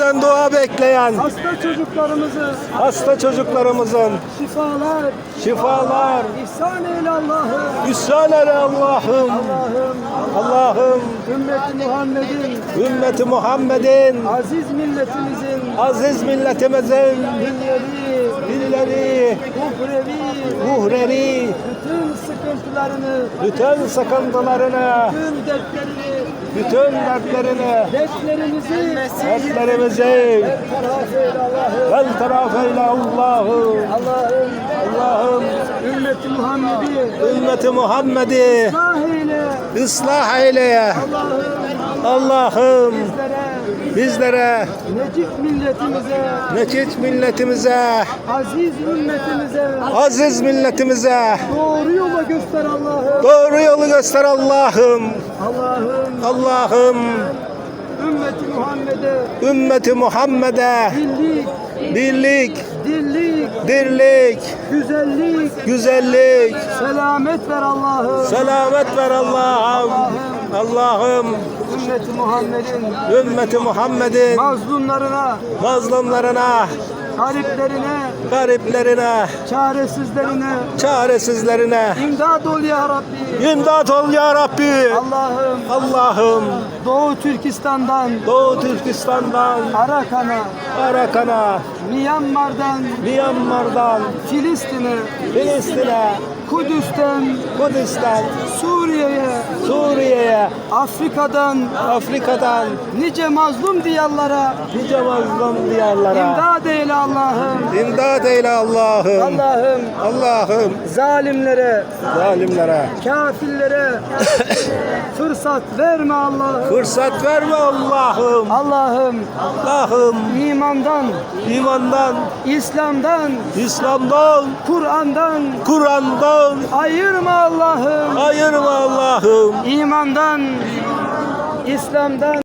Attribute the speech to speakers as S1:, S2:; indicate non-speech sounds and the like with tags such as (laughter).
S1: Bizden dua bekleyen
S2: hasta çocuklarımızı
S1: hasta çocuklarımızın
S2: şifalar,
S1: şifalar,
S2: ihsan eyle Allah'ım.
S1: İhsan eyle Allah'ım.
S2: Allah'ım ümmeti Muhammed'in,
S1: ümmeti Muhammed'in
S2: aziz milletimizin
S1: aziz milletimizin
S2: dilleri,
S1: dilleri,
S2: uhrevi, bütün sıkıntılarını,
S1: bütün sıkıntılarını,
S2: bütün dertlerini,
S1: bütün dertlerini,
S2: dertlerimizi
S1: dertlerimizi vel taraf eyle Allah'ım.
S2: Allah'ım
S1: Allah'ım.
S2: ümmeti Muhammed'i
S1: ümmeti Muhammed'i
S2: ıslah eyle. Allah'ım. Bizlere, Necip milletimize,
S1: neçiç milletimize,
S2: aziz ümmetimize
S1: aziz milletimize.
S2: Doğru yola göster Allah'ım.
S1: doğru yolu göster Allah'ım.
S2: Allah'ım.
S1: Allah'ım
S2: ümmeti Muhammed'e.
S1: Birlik,
S2: dirlik,
S1: dirlik,
S2: güzellik,
S1: güzellik,
S2: selamet ver Allah'ım.
S1: selamet ver Allah'ım. Allah'ım.
S2: Ümmeti Muhammed'in.
S1: Ümmeti Muhammed'in.
S2: Mazlumlarına,
S1: mazlumlarına,
S2: gariplerine,
S1: gariplerine,
S2: çaresizlerine.
S1: çaresizlerine.
S2: İmdad ol ya Rabbi.
S1: imdat ol ya Rabbi.
S2: Allah'ım.
S1: Allah'ım.
S2: Doğu Türkistan'dan,
S1: Doğu Türkistan'dan,
S2: Arakan'a,
S1: Arakan'a,
S2: Myanmar'dan,
S1: Myanmar'dan,
S2: Filistin'e,
S1: Filistin'e,
S2: Kudüs'ten,
S1: Kudüs'ten,
S2: Suriye'ye,
S1: Suriye'ye,
S2: Afrika'dan,
S1: Afrika'dan,
S2: nice mazlum diyarlara.
S1: Nice mazlum diyarlara.
S2: imdad eyle Allah'ım.
S1: İmdad eyle Allah'ım.
S2: Allah'ım.
S1: Allah'ım.
S2: Zalimlere,
S1: zalimlere.
S2: Kafirlere. (coughs) Fırsat verme Allah'ım.
S1: fırsat verme Allah'ım.
S2: Allah'ım.
S1: Allah'ım.
S2: İmandan,
S1: imandan,
S2: İslam'dan,
S1: İslam'dan,
S2: Kur'an'dan.
S1: Kur'an'dan.
S2: Ayırma Allah'ım.
S1: ayırma Allah'ım.
S2: İmandan, İslam'dan